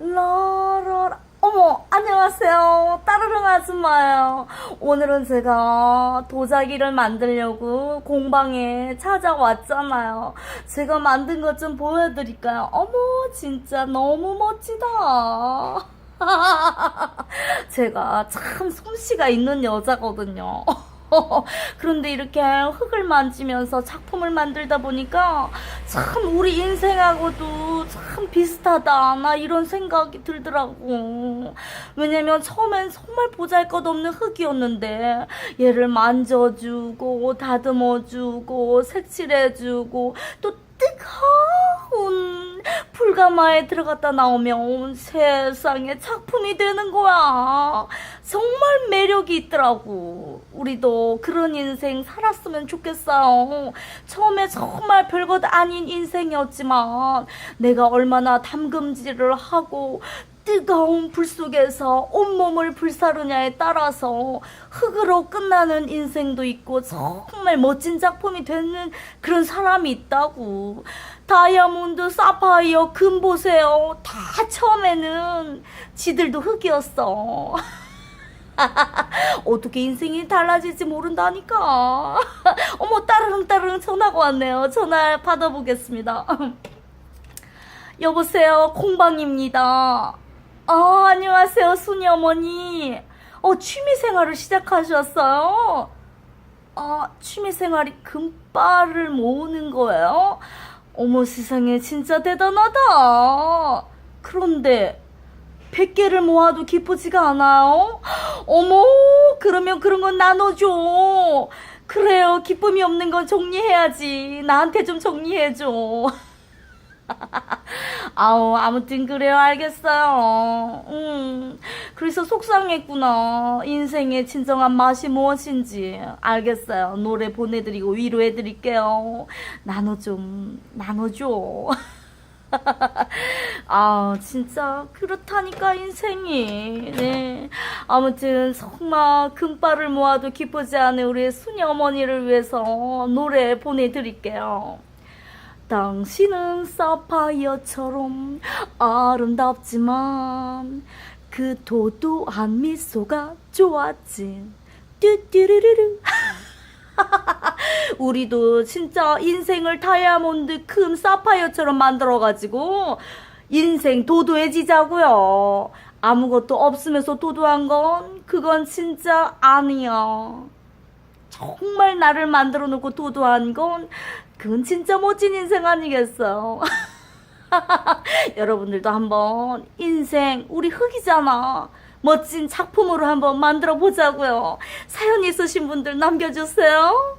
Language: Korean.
라라라. 어머, 안녕하세요. 따르릉 아줌마예요. 오늘은 제가 도자기를 만들려고 공방에 찾아왔잖아요. 제가 만든 것 좀 보여드릴까요? 어머, 진짜 너무 멋지다. 제가 참 솜씨가 있는 여자거든요. 그런데 이렇게 흙을 만지면서 작품을 만들다 보니까 참 우리 인생하고도 참 비슷하다. 나 이런 생각이 들더라고. 왜냐면 처음엔 정말 보잘 것 없는 흙이었는데 얘를 만져주고 다듬어주고 색칠해주고 또 불가마에 들어갔다 나오면 세상에 작품이 되는 거야. 정말 매력이 있더라고. 우리도 그런 인생 살았으면 좋겠어요. 처음에 정말 별것 아닌 인생이었지만 내가 얼마나 담금질을 하고 뜨거운 불 속에서 온몸을 불사르냐에 따라서 흙으로 끝나는 인생도 있고 정말 멋진 작품이 되는 그런 사람이 있다고. 다이아몬드, 사파이어, 금 보세요. 다 처음에는 지들도 흙이었어. 어떻게 인생이 달라질지 모른다니까. 어머, 따르릉 따르릉 전화가 왔네요. 전화 받아보겠습니다. 여보세요, 콩방입니다. 아, 안녕하세요, 순이 어머니. 어, 취미생활을 시작하셨어요? 아, 취미생활이 금발을 모으는 거예요? 어머, 세상에, 진짜 대단하다. 그런데, 100개를 모아도 기쁘지가 않아요? 어머, 그러면 그런 건 나눠줘. 그래요, 기쁨이 없는 건 정리해야지. 나한테 좀 정리해줘. 아우 아무튼 그래요. 알겠어요. 음. 그래서 속상했구나. 인생의 진정한 맛이 무엇인지. 알겠어요. 노래 보내드리고 위로해드릴게요. 나눠 좀 나눠줘. 아 진짜 그렇다니까 인생이. 네. 아무튼 정말 금발을 모아도 기쁘지 않은 우리 순이 어머니를 위해서 노래 보내드릴게요 당신은 사파이어처럼 아름답지만 그 도도한 미소가 좋았지. 뚜뚜루루루. 우리도 진짜 인생을 다이아몬드 금 사파이어처럼 만들어가지고 인생 도도해지자고요. 아무것도 없으면서 도도한 건 그건 진짜 아니야. 정말 나를 만들어 놓고 도도한 건 그건 진짜 멋진 인생 아니겠어요. 여러분들도 한번 인생 우리 흙이잖아. 멋진 작품으로 한번 만들어 보자고요. 사연 있으신 분들 남겨주세요.